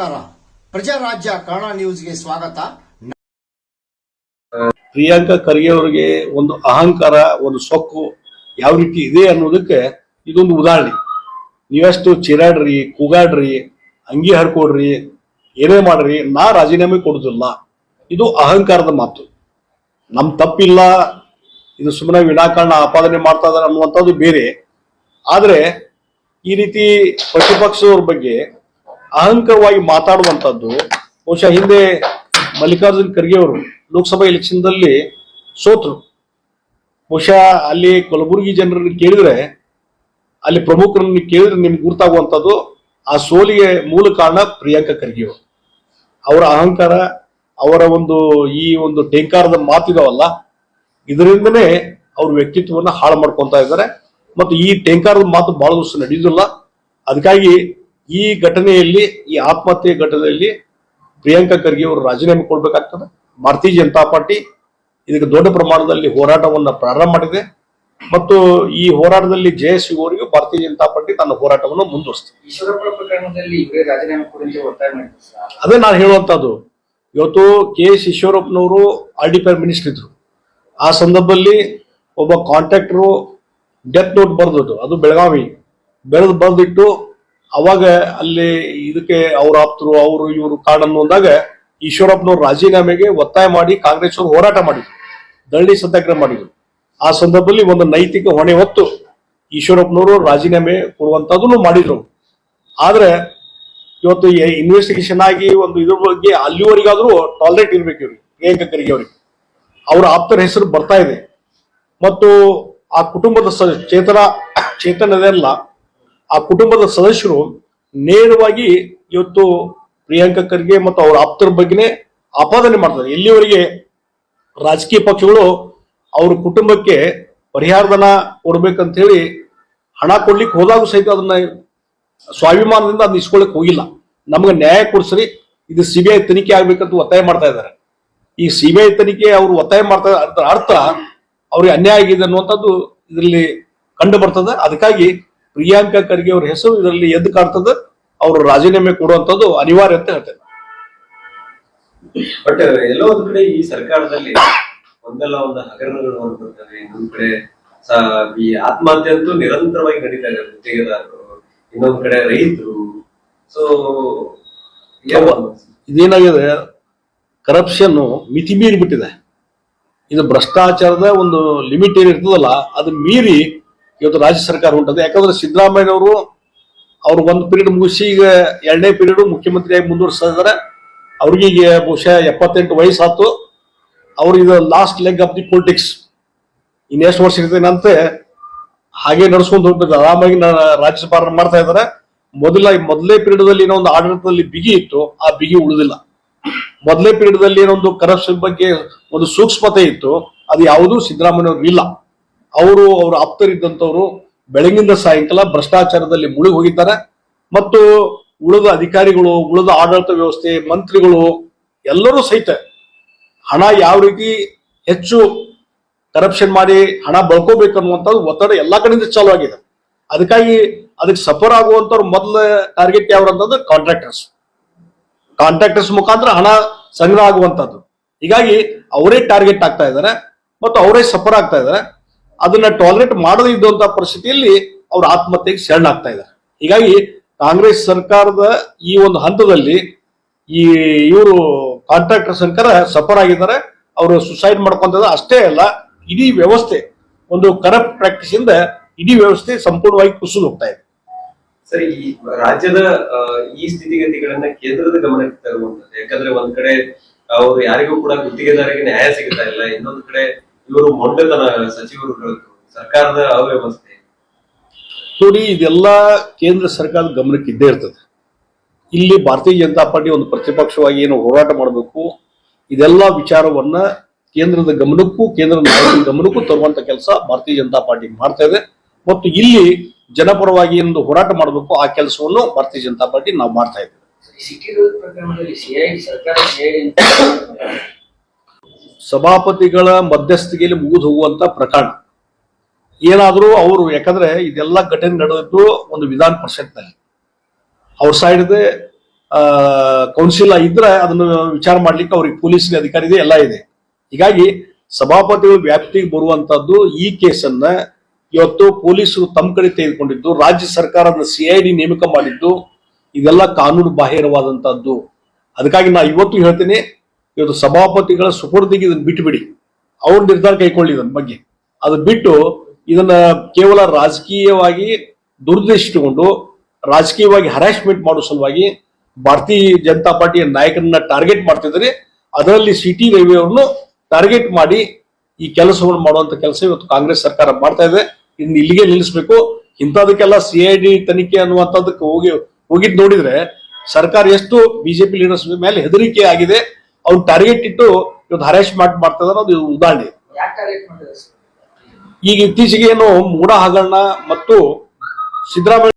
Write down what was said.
ನಮಸ್ಕಾರ. ಪ್ರಜಾರಾಜ್ಯ ಕನ್ನಡ ನ್ಯೂಸ್ಗೆ ಸ್ವಾಗತ. ಪ್ರಿಯಾಂಕಾ ಖರ್ಗೆ ಅವರಿಗೆ ಒಂದು ಅಹಂಕಾರ, ಒಂದು ಸೊಕ್ಕು ಯಾವ ರೀತಿ ಇದೆ ಅನ್ನೋದಕ್ಕೆ ಇದೊಂದು ಉದಾಹರಣೆ. ನೀವೆಷ್ಟು ಚಿರಾಡ್ರಿ, ಕೂಗಾಡ್ರಿ, ಅಂಗಿ ಹರ್ಕೊಡ್ರಿ, ಏನೇ ಮಾಡ್ರಿ, ನಾ ರಾಜೀನಾಮೆ ಕೊಡುದಿಲ್ಲ. ಇದು ಅಹಂಕಾರದ ಮಾತು. ನಮ್ ತಪ್ಪಿಲ್ಲ, ಇದು ಸುಮ್ಮನೆ ವಿನಾಕಾರಣ ಆಪಾದನೆ ಮಾಡ್ತಾ ಇದಾರೆ ಅನ್ನುವಂಥದ್ದು ಬೇರೆ. ಆದ್ರೆ ಈ ರೀತಿ ಪ್ರತಿಪಕ್ಷದವ್ರ ಬಗ್ಗೆ ಅಹಂಕಾರವಾಗಿ ಮಾತಾಡುವಂಥದ್ದು, ಬಹುಶಃ ಹಿಂದೆ ಮಲ್ಲಿಕಾರ್ಜುನ್ ಖರ್ಗೆ ಅವರು ಲೋಕಸಭಾ ಎಲೆಕ್ಷನ್ದಲ್ಲಿ ಸೋತರು. ಬಹುಶಃ ಅಲ್ಲಿ ಕಲಬುರಗಿ ಜನರನ್ನು ಕೇಳಿದ್ರೆ, ಅಲ್ಲಿ ಪ್ರಮುಖರನ್ನು ಕೇಳಿದ್ರೆ ನಿಮ್ಗೆ ಗುರ್ತಾಗುವಂಥದ್ದು ಆ ಸೋಲಿಗೆ ಮೂಲ ಕಾರಣ ಪ್ರಿಯಾಂಕಾ ಖರ್ಗೆ ಅವರು. ಅವರ ಅಹಂಕಾರ, ಅವರ ಒಂದು ಈ ಒಂದು ಟೇಂಕಾರದ ಮಾತಿದಾವಲ್ಲ, ಇದರಿಂದನೇ ಅವ್ರ ವ್ಯಕ್ತಿತ್ವವನ್ನು ಹಾಳು ಮಾಡ್ಕೊತಾ ಇದ್ದಾರೆ. ಮತ್ತು ಈ ಟೇಂಕಾರದ ಮಾತು ಬಹಳ ದಿವಸ ನಡೆಯುವುದಿಲ್ಲ ಅದಕ್ಕಾಗಿ ಈ ಘಟನೆಯಲ್ಲಿ ಈ ಆತ್ಮಹತ್ಯೆ ಘಟನೆಯಲ್ಲಿ ಪ್ರಿಯಾಂಕಾ ಖರ್ಗೆ ಅವರು ರಾಜೀನಾಮೆ ಕೊಡಬೇಕಾಗ್ತದೆ. ಭಾರತೀಯ ಜನತಾ ಪಾರ್ಟಿ ಇದಕ್ಕೆ ದೊಡ್ಡ ಪ್ರಮಾಣದಲ್ಲಿ ಹೋರಾಟವನ್ನು ಪ್ರಾರಂಭ ಮಾಡಿದೆ. ಮತ್ತು ಈ ಹೋರಾಟದಲ್ಲಿ ಜಯ ಸಿಗುವವರೆಗೂ ಭಾರತೀಯ ಜನತಾ ಪಾರ್ಟಿ ತನ್ನ ಹೋರಾಟವನ್ನು ಮುಂದುವರಿಸ್ತದೆ ಅದೇ ನಾನು ಹೇಳುವಂತದ್ದು ಇವತ್ತು ಕೆ ಎಸ್ ಈಶ್ವರಪ್ಪನವರು ಆರ್ ಡಿ ಪಿ ಮಿನಿಸ್ಟರ್ ಇದ್ರು. ಆ ಸಂದರ್ಭದಲ್ಲಿ ಒಬ್ಬ ಕಾಂಟ್ರಾಕ್ಟರು ಡೆತ್ ನೋಟ್ ಬರೆದಿದ್ದು. ಅದು ಬೆಳಗಾವಿ. ಬೆಳೆದು ಬರೆದಿಟ್ಟು ಅವಾಗ ಅಲ್ಲಿ ಇದಕ್ಕೆ ಅವ್ರ ಆಪ್ತರು, ಅವರು ಇವರು ಕಾಡನ್ನು ಅಂದಾಗ ಈಶ್ವರಪ್ಪನವ್ರು ರಾಜೀನಾಮೆಗೆ ಒತ್ತಾಯ ಮಾಡಿ ಕಾಂಗ್ರೆಸ್ ಅವರು ಹೋರಾಟ ಮಾಡಿದ್ರು. ದಳ್ಳಿ ಸತ್ಯಾಗ್ರಹ ಮಾಡಿದ್ರು. ಆ ಸಂದರ್ಭದಲ್ಲಿ ಒಂದು ನೈತಿಕ ಹೊಣೆ ಹೊತ್ತು ಈಶ್ವರಪ್ಪನವರು ರಾಜೀನಾಮೆ ಕೊಡುವಂತದನ್ನು ಮಾಡಿದ್ರು. ಆದ್ರೆ ಇವತ್ತು ಇನ್ವೆಸ್ಟಿಗೇಷನ್ ಆಗಿ ಒಂದು ಇದ್ರ ಬಗ್ಗೆ ಅಲ್ಲಿವರೆಗಾದ್ರೂ ಟಾಲರೇಟ್ ಇರ್ಬೇಕು ಇವ್ರಿಗೆ, ಪ್ರಿಯಾಂಕಾ ಖರ್ಗೆ ಅವರಿಗೆ. ಅವರ ಆಪ್ತರ ಹೆಸರು ಬರ್ತಾ ಇದೆ. ಮತ್ತು ಆ ಕುಟುಂಬದ ಚೇತನ ಚೇತನದೆಲ್ಲ ಆ ಕುಟುಂಬದ ಸದಸ್ಯರು ನೇರವಾಗಿ ಇವತ್ತು ಪ್ರಿಯಾಂಕಾ ಖರ್ಗೆ ಮತ್ತು ಅವರ ಆಪ್ತರ ಬಗ್ಗೆನೇ ಆಪಾದನೆ ಮಾಡ್ತಾರೆ. ಎಲ್ಲಿವರೆಗೆ ರಾಜಕೀಯ ಪಕ್ಷಗಳು ಅವ್ರ ಕುಟುಂಬಕ್ಕೆ ಪರಿಹಾರಧನ ಕೊಡ್ಬೇಕಂತ ಹೇಳಿ ಹಣ ಕೊಡ್ಲಿಕ್ಕೆ ಹೋದಾಗ ಸಹಿತ ಅದನ್ನ ಸ್ವಾಭಿಮಾನದಿಂದ ಅದನ್ನ ಇಸ್ಕೊಳ್ಳಿಕ್ ಹೋಗಿಲ್ಲ. ನಮ್ಗೆ ನ್ಯಾಯ ಕೊಡ್ಸ್ರಿ ಇದು ಸಿಬಿಐ ತನಿಖೆ ಆಗ್ಬೇಕಂತ ಒತ್ತಾಯ ಮಾಡ್ತಾ ಇದ್ದಾರೆ. ಈ ಸಿಬಿಐ ತನಿಖೆ ಅವರು ಒತ್ತಾಯ ಮಾಡ್ತಾ ಅದರ ಅರ್ಥ ಅವ್ರಿಗೆ ಅನ್ಯಾಯ ಆಗಿದೆ ಅನ್ನುವಂಥದ್ದು ಇದರಲ್ಲಿ ಕಂಡು ಬರ್ತದೆ. ಅದಕ್ಕಾಗಿ ಪ್ರಿಯಾಂಕಾ ಖರ್ಗೆ ಅವ್ರ ಹೆಸರು ಇದರಲ್ಲಿ ಎದ್ದು ಕಾಡ್ತದ ಅವರು ರಾಜೀನಾಮೆ ಕೊಡುವಂತದ್ದು ಅನಿವಾರ್ಯ ಅಂತ ಹೇಳ್ತೇನೆ. ಬಟ್ ಎಲ್ಲೋ ಒಂದ್ ಕಡೆ ಈ ಸರ್ಕಾರದಲ್ಲಿ ಒಂದಲ್ಲ ಒಂದು ಹಗರಣಗಳು ಹೊರಬರ್ತವೆ ಇನ್ನೊಂದ್ ಕಡೆ ಈ ಆತ್ಮಹತ್ಯೆ ಅಂತೂ ನಿರಂತರವಾಗಿ ನಡೀತಾ ಇದೆ ಗುತ್ತಿಗೆದಾರರು ಇನ್ನೊಂದ್ ಕಡೆ ರೈತರು. ಸೊ ಇದೇನಾಗಿದೆ ಕರಪ್ಷನ್ ಮಿತಿ ಮೀರಿ ಬಿಟ್ಟಿದೆ ಇದು ಭ್ರಷ್ಟಾಚಾರದ ಒಂದು ಲಿಮಿಟ್ ಏನಿರ್ತದಲ್ಲ ಅದು ಮೀರಿ ಇವತ್ತು ರಾಜ್ಯ ಸರ್ಕಾರ ಹೊಂಟದೆ ಯಾಕಂದ್ರೆ ಸಿದ್ದರಾಮಯ್ಯನವರು ಅವ್ರು ಒಂದು ಪೀರಿಯಡ್ ಮುಗಿಸಿ ಈಗ ಎರಡನೇ ಪೀರಿಯಡ್ ಮುಖ್ಯಮಂತ್ರಿಯಾಗಿ ಮುಂದುವರಿಸ್ತಾ ಅವ್ರಿಗೆ ಈಗ ಬಹುಶಃ ಎಪ್ಪತ್ತೆಂಟು ವಯಸ್ಸಾತು ಅವ್ರು ಇದು last leg of the politics ಇನ್ನೆಷ್ಟು ವರ್ಷ ಇರ್ತೇನಂತೆ ಹಾಗೆ ನಡ್ಸ್ಕೊಂಡು ಹೋಗ್ಬೇಕು. ಆರಾಮಾಗಿ ರಾಜ್ಯಸಭಾ ಮಾಡ್ತಾ ಇದ್ದಾರೆ. ಮೊದಲ, ಮೊದಲೇ ಪೀರಿಯಡ್ ಅಲ್ಲಿ ಏನೋ ಒಂದು ಆಡಳಿತದಲ್ಲಿ ಬಿಗಿ ಇತ್ತು. ಆ ಬಿಗಿ ಉಳಿದಿಲ್ಲ. ಮೊದಲೇ ಪೀರಿಯಡ್ ಅಲ್ಲಿ ಏನೋ ಒಂದು ಕರಪ್ಷನ್ ಬಗ್ಗೆ ಒಂದು ಸೂಕ್ಷ್ಮತೆ ಇತ್ತು. ಅದು ಯಾವುದೂ ಸಿದ್ದರಾಮಯ್ಯವ್ರಿಗೆ ಇಲ್ಲ. ಅವರು, ಅವರ ಆಪ್ತರಿದ್ದಂಥವ್ರು ಬೆಳಗಿಂದ ಸಾಯಂಕಾಲ ಭ್ರಷ್ಟಾಚಾರದಲ್ಲಿ ಮುಳುಗಿ ಹೋಗಿದ್ದಾರೆ ಮತ್ತು ಉಳಿದ ಅಧಿಕಾರಿಗಳು, ಉಳಿದ ಆಡಳಿತ ವ್ಯವಸ್ಥೆ, ಮಂತ್ರಿಗಳು ಎಲ್ಲರೂ ಸಹಿತ ಹಣ ಯಾವ ರೀತಿ ಹೆಚ್ಚು ಕರಪ್ಷನ್ ಮಾಡಿ ಹಣ ಬಳ್ಕೋಬೇಕು ಅನ್ನುವಂಥದ್ದು ಒತ್ತಡ ಎಲ್ಲ ಕಡೆಯಿಂದ ಚಾಲು ಆಗಿದೆ. ಅದಕ್ಕಾಗಿ ಅದಕ್ಕೆ ಸಫರ್ ಆಗುವಂಥವ್ರು ಮೊದಲ ಟಾರ್ಗೆಟ್ ಯಾವ್ರು ಅಂತಂದ್ರೆ ಕಾಂಟ್ರಾಕ್ಟರ್ಸ್ ಕಾಂಟ್ರಾಕ್ಟರ್ಸ್ ಮುಖಾಂತರ ಹಣ ಸಂಗ್ರಹ ಆಗುವಂಥದ್ದು. ಹೀಗಾಗಿ ಅವರೇ ಟಾರ್ಗೆಟ್ ಆಗ್ತಾ ಇದ್ದಾರೆ. ಮತ್ತು ಅವರೇ ಸಫರ್ ಆಗ್ತಾ ಇದ್ದಾರೆ. ಅದನ್ನ ಟಾಲರೇಟ್ ಮಾಡದೇ ಇದ್ದಂತ ಪರಿಸ್ಥಿತಿಯಲ್ಲಿ ಅವ್ರ ಆತ್ಮಹತ್ಯೆಗೆ ಶರಣಾಗ್ತಾ ಇದ್ದಾರೆ. ಹೀಗಾಗಿ ಕಾಂಗ್ರೆಸ್ ಸರ್ಕಾರದ ಈ ಒಂದು ಹಂತದಲ್ಲಿ ಈ ಇವರು ಕಾಂಟ್ರಾಕ್ಟರ್ ಸಂಕರ ಸಫರ್ ಆಗಿದ್ದಾರೆ. ಅವರು ಸುಸೈಡ್ ಮಾಡ್ಕೊಂತ ಅಷ್ಟೇ ಅಲ್ಲ, ಇಡೀ ವ್ಯವಸ್ಥೆ, ಒಂದು ಕರಪ್ಟ್ ಪ್ರಾಕ್ಟೀಸ್ ಇಂದ ಇಡೀ ವ್ಯವಸ್ಥೆ ಸಂಪೂರ್ಣವಾಗಿ ಕುಸಿದು ಹೋಗ್ತಾ ಇದೆ. ಸರಿ, ಈ ರಾಜ್ಯದ ಈ ಸ್ಥಿತಿಗತಿಗಳನ್ನ ಕೇಂದ್ರದ ಗಮನಕ್ಕೆ ತರುವಂತದ್ದು, ಯಾಕಂದ್ರೆ ಒಂದ್ ಕಡೆ ಅವರು ಯಾರಿಗೂ ಕೂಡ ಗುತ್ತಿಗೆದಾರರಿಗೆ ನ್ಯಾಯ ಸಿಗ್ತಾ ಇಲ್ಲ, ಇನ್ನೊಂದು ಕಡೆ ಇವರು ಮೊಂಡೆತನ ಸಚಿವರುಗಳು ಸರ್ಕಾರದ ಅವ್ಯವಸ್ಥೆ. ನೋಡಿ ಇದೆಲ್ಲ ಕೇಂದ್ರ ಸರ್ಕಾರದ ಗಮನಕ್ಕೆ ಇದ್ದೇ ಇರ್ತದೆ. ಇಲ್ಲಿ ಭಾರತೀಯ ಜನತಾ ಪಾರ್ಟಿ ಒಂದು ಪ್ರತಿಪಕ್ಷವಾಗಿ ಏನು ಹೋರಾಟ ಮಾಡಬೇಕು ಇದೆಲ್ಲ ವಿಚಾರವನ್ನ ಕೇಂದ್ರದ ಗಮನಕ್ಕೂ ಕೇಂದ್ರದ ನಾಯಕರ ಗಮನಕ್ಕೂ ತರುವಂತ ಕೆಲಸ ಭಾರತೀಯ ಜನತಾ ಪಾರ್ಟಿ ಮಾಡ್ತಾ ಇದೆ. ಮತ್ತು ಇಲ್ಲಿ ಜನಪರವಾಗಿ ಒಂದು ಹೋರಾಟ ಮಾಡಬೇಕು ಆ ಕೆಲಸವನ್ನು ಭಾರತೀಯ ಜನತಾ ಪಾರ್ಟಿ ನಾವು ಮಾಡ್ತಾ ಇದ್ದೇವೆ ಈ ಸಿಟಿ ರೋಡ್ ಪ್ರಕರಣದಲ್ಲಿ ಸಿಐಡಿ ಸರ್ಕಾರ ಸಿಐಡಿ ಸಭಾಪತಿಗಳ ಮಧ್ಯಸ್ಥಿಕೆಯಲ್ಲಿ ಮುಗಿದು ಹೋಗುವಂತ ಪ್ರಕರಣ. ಏನಾದರೂ ಅವರು, ಯಾಕಂದ್ರೆ ಇದೆಲ್ಲ ಘಟನೆ ನಡೆದಿದ್ದು ಒಂದು ವಿಧಾನ ಪರಿಷತ್ನಲ್ಲಿ. ಅವ್ರ ಸೈಡ್ ಇದೆ ಕೌನ್ಸಿಲ್ ಇದ್ರೆ ಅದನ್ನು ವಿಚಾರ ಮಾಡ್ಲಿಕ್ಕೆ ಅವ್ರಿಗೆ ಪೊಲೀಸ್ ಅಧಿಕಾರಿ ಇದೆ, ಎಲ್ಲ ಇದೆ. ಹೀಗಾಗಿ ಸಭಾಪತಿಗಳ ವ್ಯಾಪ್ತಿಗೆ ಬರುವಂತದ್ದು ಈ ಕೇಸನ್ನ ಇವತ್ತು ಪೊಲೀಸರು ತಮ್ಮ ಕಡೆ ತೆಗೆದುಕೊಂಡಿದ್ದು, ರಾಜ್ಯ ಸರ್ಕಾರದ ಸಿಐಡಿ ನೇಮಕ ಮಾಡಿದ್ದು, ಇದೆಲ್ಲ ಕಾನೂನು ಬಾಹಿರವಾದಂತಹದ್ದು. ಅದಕ್ಕಾಗಿ ನಾ ಇವತ್ತು ಹೇಳ್ತೇನೆ ಇವತ್ತು ಸಭಾಪತಿಗಳ ಸುಪರ್ದಿಗೆ ಇದನ್ನ ಬಿಟ್ಟುಬಿಡಿ ಅವ್ರ ನಿರ್ಧಾರ ಕೈಕೊಳ್ಳಿ ಇದನ್ನ ಬಗ್ಗೆ. ಅದು ಬಿಟ್ಟು ಇದನ್ನ ಕೇವಲ ರಾಜಕೀಯವಾಗಿ ದುರುದ್ದೇಶಿಟ್ಟುಕೊಂಡು ರಾಜಕೀಯವಾಗಿ ಹರಾಸ್ಮೆಂಟ್ ಮಾಡೋ ಸಲುವಾಗಿ ಭಾರತೀಯ ಜನತಾ ಪಾರ್ಟಿಯ ನಾಯಕರನ್ನ ಟಾರ್ಗೆಟ್ ಮಾಡ್ತಿದ್ದಾರೆ. ಅದರಲ್ಲಿ ಸಿಟಿ ರವಿ ಅವರನ್ನು ಟಾರ್ಗೆಟ್ ಮಾಡಿ ಈ ಕೆಲಸವನ್ನು ಮಾಡುವಂತ ಕೆಲಸ ಇವತ್ತು ಕಾಂಗ್ರೆಸ್ ಸರ್ಕಾರ ಮಾಡ್ತಾ ಇದೆ. ಇನ್ನು ಇಲ್ಲಿಗೆ ನಿಲ್ಲಿಸಬೇಕು. ಇಂಥದಕ್ಕೆಲ್ಲ ಸಿ ಐ ಡಿ ತನಿಖೆ ಅನ್ನುವಂಥದ್ದಕ್ಕೆ ಹೋಗಿ ಹೋಗಿದ್ದು ನೋಡಿದ್ರೆ ಸರ್ಕಾರ ಎಷ್ಟು ಬಿಜೆಪಿ ಲೀಡರ್ಸ್ ಮೇಲೆ ಹೆದರಿಕೆ ಆಗಿದೆ. ಅವ್ನು ಟಾರ್ಗೆಟ್ ಇಟ್ಟು ಇವತ್ತು ಹರೇಶ್ ಮಾಡ್ತಾ ಇದಾರೆ ಅದು ಉದಾಹರಣೆ. ಈಗ ಇತ್ತೀಚೆಗೆ ಏನು ಮೂಡ ಹಗರಣ ಮತ್ತು ಸಿದ್ದರಾಮಯ್ಯ